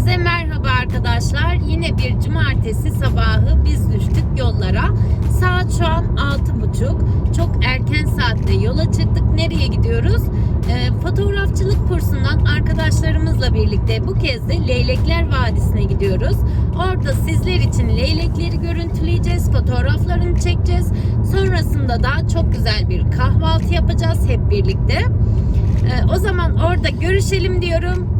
Herkese merhaba arkadaşlar. Yine bir cumartesi sabahı biz düştük yollara. Saat şu an 6.30. Çok erken saatte yola çıktık. Nereye gidiyoruz? Ee, fotoğrafçılık kursundan arkadaşlarımızla birlikte bu kez de Leylekler Vadisi'ne gidiyoruz. Orada sizler için leylekleri görüntüleyeceğiz, fotoğraflarını çekeceğiz. Sonrasında da çok güzel bir kahvaltı yapacağız hep birlikte. Ee, o zaman orada görüşelim diyorum.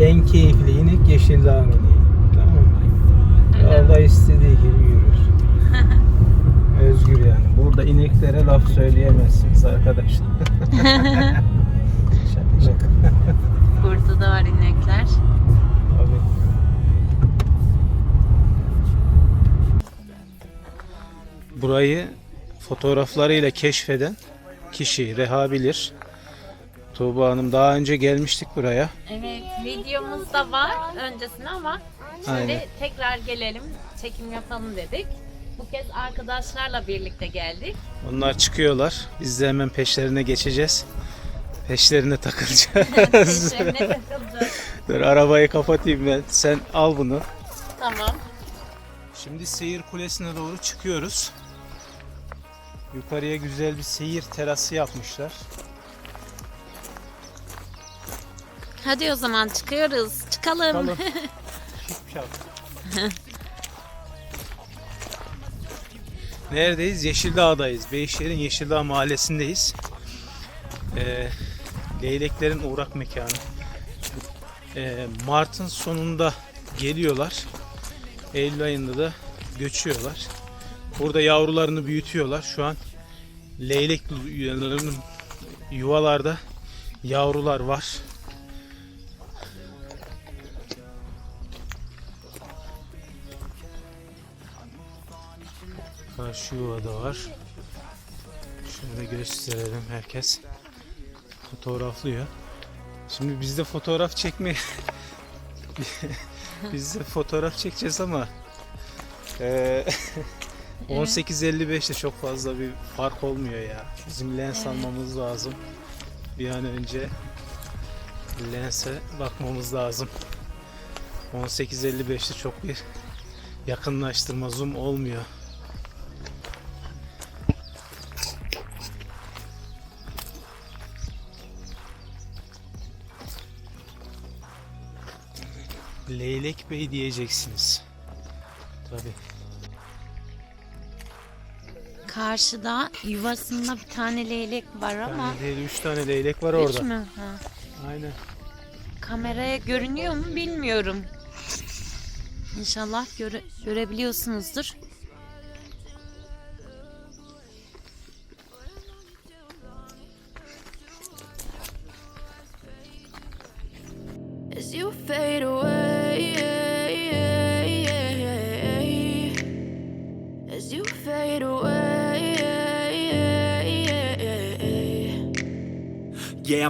En keyifli inek Yeşildağ'ın ineği. Tamam mı? Yolda istediği gibi yürür. Özgür yani. Burada ineklere laf söyleyemezsiniz arkadaşlar. şaka şaka. Burada da var inekler. Tabii. Burayı fotoğraflarıyla keşfeden kişi Reha bilir. Tuğba Hanım daha önce gelmiştik buraya. Evet videomuz da var öncesine ama şimdi Aynen. tekrar gelelim çekim yapalım dedik. Bu kez arkadaşlarla birlikte geldik. Onlar çıkıyorlar. Biz de hemen peşlerine geçeceğiz. Peşlerine takılacağız. Peşlerine takılacağız. Dur arabayı kapatayım ben. Sen al bunu. Tamam. Şimdi seyir kulesine doğru çıkıyoruz. Yukarıya güzel bir seyir terası yapmışlar. Hadi o zaman çıkıyoruz. Çıkalım. Şıp şap. Neredeyiz? Yeşildağ'dayız. Beyşehir'in Yeşildağ mahallesindeyiz. Ee, leyleklerin uğrak mekanı. Ee, Mart'ın sonunda geliyorlar. Eylül ayında da göçüyorlar. Burada yavrularını büyütüyorlar. Şu an leylek yuvalarda yavrular var. Karşı yuvada var. Şöyle gösterelim herkes. Fotoğraflıyor. Şimdi biz de fotoğraf çekme biz de fotoğraf çekeceğiz ama eee 18.55'te çok fazla bir fark olmuyor ya. Bizim lens almamız lazım. Bir an önce lense bakmamız lazım. 18.55'te çok bir yakınlaştırma zoom olmuyor. Leylek Bey diyeceksiniz. Tabii. Karşıda yuvasında bir tane leylek var ama Yani değil, üç tane leylek var Üç orada. mü? Ha. Aynen. Kameraya görünüyor mu bilmiyorum. İnşallah göre, görebiliyorsunuzdur.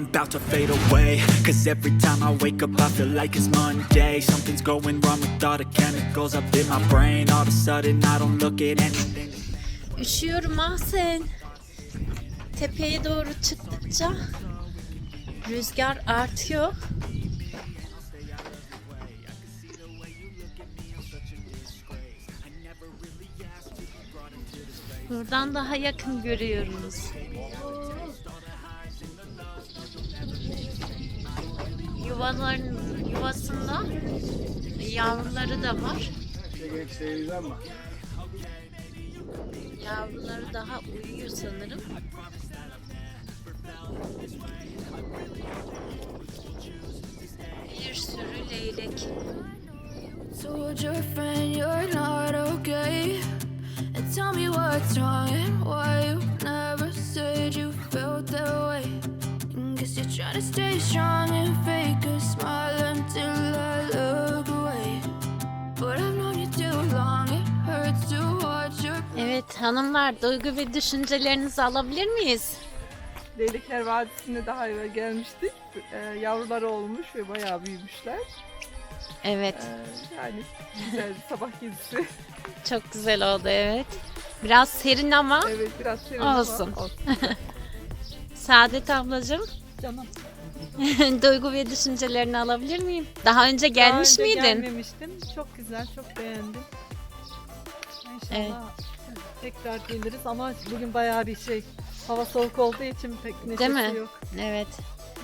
I'm about to fade away. Cause every time I wake up, I feel like it's Monday. Something's going wrong with all the chemicals up in my brain. All of a sudden, I don't look at anything. Üşüyorum ah sen. Tepeye doğru çıktıkça rüzgar artıyor. Buradan daha yakın görüyoruz. Yuvaların yuvasında yavruları da var. Yavruları daha uyuyor sanırım. Bir sürü leylek. Told your friend you're not okay. And tell me what's wrong and why you never said you felt that way. You're trying to stay strong and fake a smile until I look away. But I've known you too long, it hurts to watch your Evet hanımlar duygu ve düşüncelerinizi alabilir miyiz? Leylekler Vadisi'ne daha evvel gelmiştik. Ee, yavruları olmuş ve bayağı büyümüşler. Evet Ee, yani güzel bir sabah gezisi. çok güzel oldu evet. Biraz serin ama evet biraz serin ama Olsun. Saadet ablacığım Canım. duygu ve düşüncelerini alabilir miyim? Daha önce gelmiş Daha önce miydin? Gelmemiştim. Çok güzel, çok beğendim. İnşallah Evet. tekrar geliriz ama bugün bayağı bir şey hava soğuk olduğu için pek neşesi Değil mi? yok. Evet.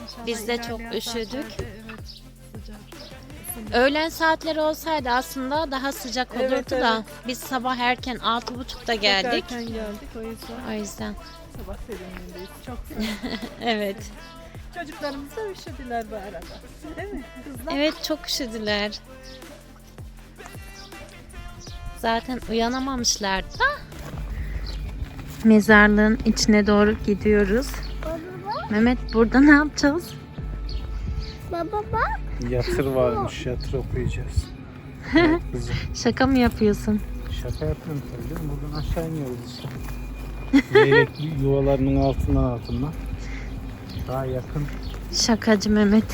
İnşallah Biz de çok ilerleyen üşüdük. saatlerde, Evet, sıcak. ısınır. Öğlen saatleri olsaydı aslında daha sıcak olurdu Evet, da evet. biz sabah erken 6.30'da Çok geldik. erken geldik o yüzden O yüzden Sabah serinliğindeyiz. Çok güzel. evet. Çocuklarımız da üşüdüler bu arada. Değil mi kızlar? Evet çok üşüdüler. Zaten uyanamamışlardı da. Mezarlığın içine doğru gidiyoruz. Mehmet burada ne yapacağız? Yatır varmış. Yatır okuyacağız. Evet Kızım. Şaka mı yapıyorsun? Şaka yapıyorum tabii. Buradan aşağı iniyoruz işte. Leylek yuvalarının altından altından. Daha yakın. Şakacı Mehmet.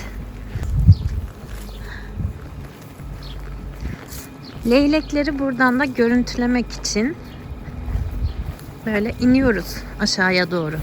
Leylekleri buradan da görüntülemek için böyle iniyoruz aşağıya doğru.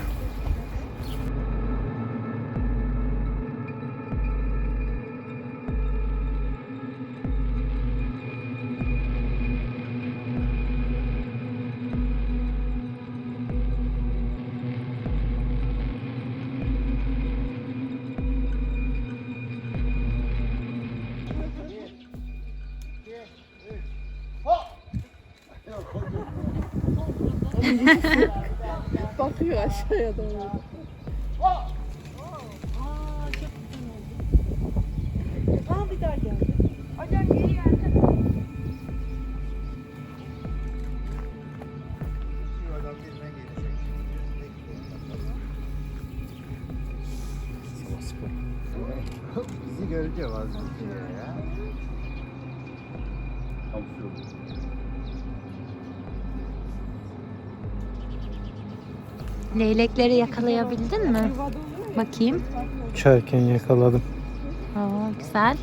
Bakıyor aşağıya doğru. Tamam bir daha gel. Bizi görünce vazgeçiyor ya. Leylekleri yakalayabildin mi? Bakayım. Uçarken yakaladım. Oo, güzel.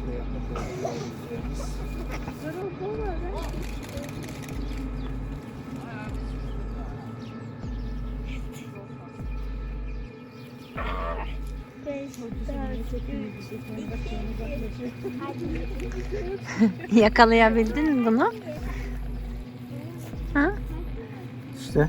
Yakalayabildin mi bunu? Ha? İşte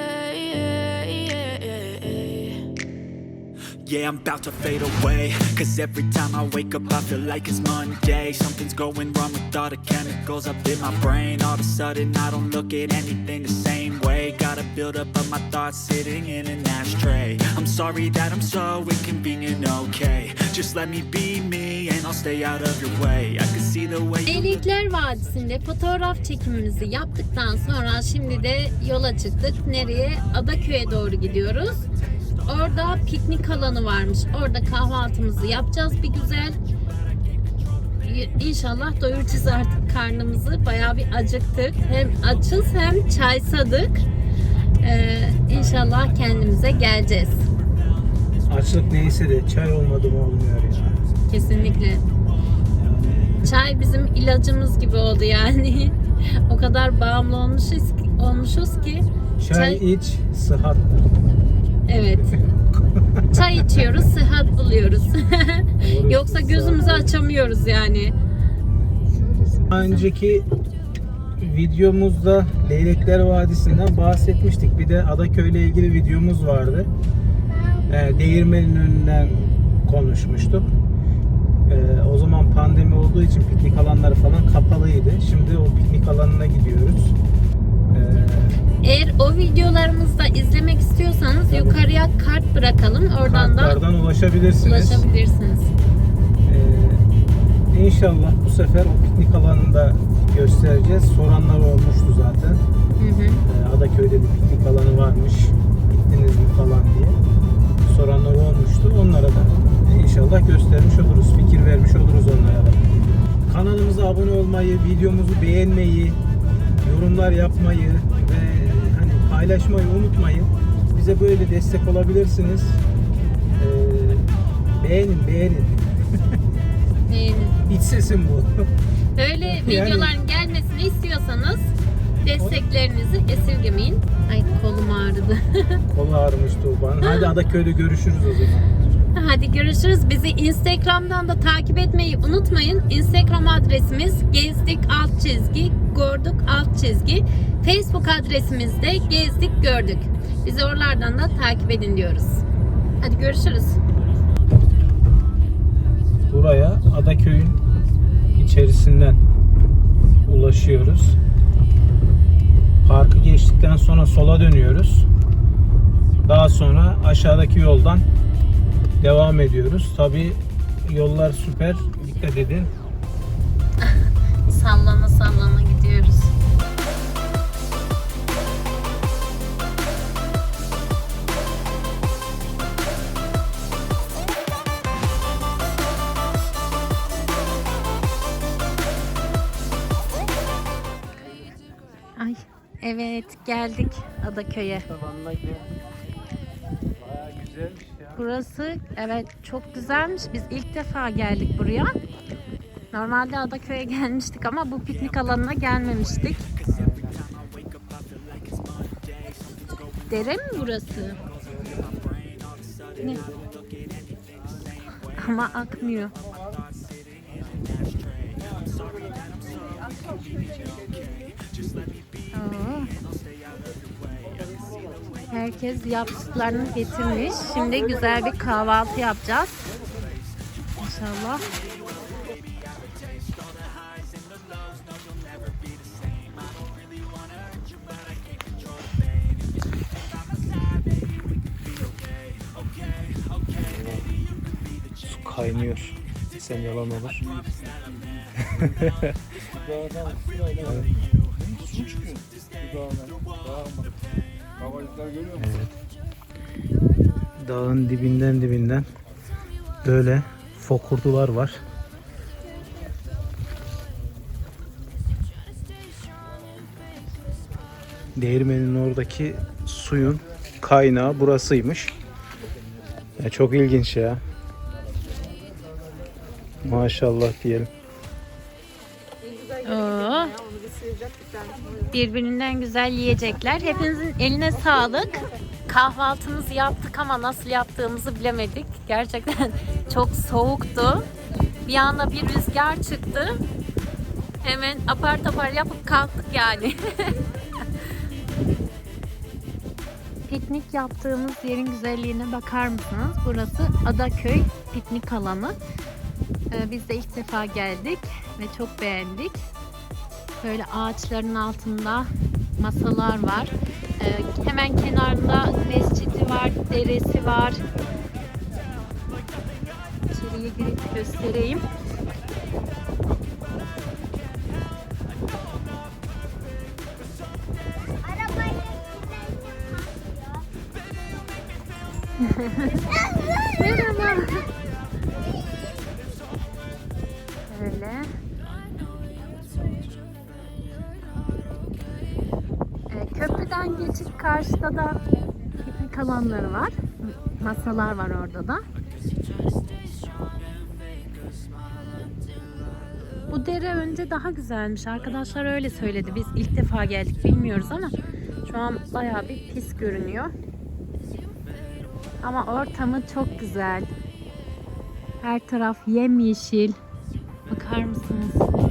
Yeah, I'm about to fade away. Cause every time I wake up, I feel like it's Monday. Something's going wrong with all the chemicals up in my brain. All of a sudden, I don't look at anything the same way. Got a build up of my thoughts sitting in an ashtray. I'm sorry that I'm so inconvenient, okay? Just let me be me and I'll stay out of your way. I can see the way you Leylekler Vadisi'nde fotoğraf çekimimizi yaptıktan sonra şimdi de yola çıktık. Nereye? Adaköy'e doğru gidiyoruz. Orada piknik alanı varmış. Orada kahvaltımızı yapacağız bir güzel. İnşallah doyuracağız artık karnımızı. Bayağı bir acıktık. Hem açız hem çaysadık. Ee, inşallah kendimize geleceğiz. açlık neyse de çay olmadı mı olmuyor ya. Kesinlikle. Çay bizim ilacımız gibi oldu yani. o kadar bağımlı olmuşuz, olmuşuz ki. Çay, Çay- iç, sıhhat. Evet. Çay içiyoruz, sıhhat buluyoruz. Yoksa gözümüzü açamıyoruz yani. Önceki videomuzda Leylekler Vadisi'nden bahsetmiştik. Bir de Adaköy ile ilgili videomuz vardı. Ee, değirmenin önünden konuşmuştuk. Ee, o zaman pandemi olduğu için piknik alanları falan kapalıydı. Şimdi o piknik alanına gidiyoruz. Ee, Eğer o videolarımızı da izlemek istiyorsanız Tabii. yukarıya kart bırakalım. Oradan da kartlardan ulaşabilirsiniz. ulaşabilirsiniz. Ee, inşallah bu sefer o piknik alanını da göstereceğiz. Soranlar olmuştu zaten. Hı hı. Ee, Adaköy'de bir piknik alanı varmış. Gittiniz mi falan diye. Soranlar olmuştu. Onlara da inşallah göstermiş oluruz. Fikir vermiş oluruz onlara da. Kanalımıza abone olmayı, videomuzu beğenmeyi, yorumlar yapmayı paylaşmayı unutmayın. Bize böyle destek olabilirsiniz. Ee, beğenin, beğenin. Beğenin. İç sesim bu. Böyle Yani- videoların gelmesini istiyorsanız desteklerinizi esirgemeyin. Ay kolum ağrıdı. Kolu ağrımış Tuğba'nın. Hadi Adaköy'de görüşürüz o zaman. Hadi görüşürüz. Bizi Instagram'dan da takip etmeyi unutmayın. Instagram adresimiz gezdik alt çizgi gördük alt çizgi. Facebook adresimiz de gezdik gördük. Bizi oralardan da takip edin diyoruz. Hadi görüşürüz. Buraya Adaköy'ün içerisinden ulaşıyoruz. Parkı geçtikten sonra sola dönüyoruz. Daha sonra aşağıdaki yoldan devam ediyoruz. Tabi yollar süper. Dikkat edin. Sallana sallana evet geldik Adaköy'e. Baya güzelmiş ya. Burası evet çok güzelmiş. Biz ilk defa geldik buraya. Normalde Adaköy'e gelmiştik ama bu piknik alanına gelmemiştik. Dere mi burası? Ne? Ama akmıyor. Oo. Herkes yaptıklarını getirmiş. Şimdi güzel bir kahvaltı yapacağız. İnşallah. Su kaynıyor. Sen yalan olur. Evet. Dağın dibinden dibinden böyle fokurdular var. Değirmenin oradaki suyun kaynağı burasıymış. Ya çok ilginç ya. Maşallah diyelim. Birbirinden güzel yiyecekler. Hepinizin eline sağlık. Kahvaltımızı yaptık ama nasıl yaptığımızı bilemedik. Gerçekten çok soğuktu. Bir anda bir rüzgar çıktı. Hemen apar topar yapıp kalktık yani. Piknik yaptığımız yerin güzelliğine bakar mısınız? Burası Adaköy piknik alanı. Ee, Biz de ilk defa geldik ve çok beğendik. Böyle ağaçların altında masalar var. Ee, hemen kenarında mescidi var, deresi var. İçeriye girip göstereyim. Merhaba. Öyle. Köprüden geçip karşıda da piknik alanları var. Masalar var orada da. Bu dere önce daha güzelmiş. Arkadaşlar öyle söyledi. Biz ilk defa geldik bilmiyoruz ama şu an bayağı bir pis görünüyor. Ama ortamı çok güzel. Her taraf yemyeşil. Bakar mısınız?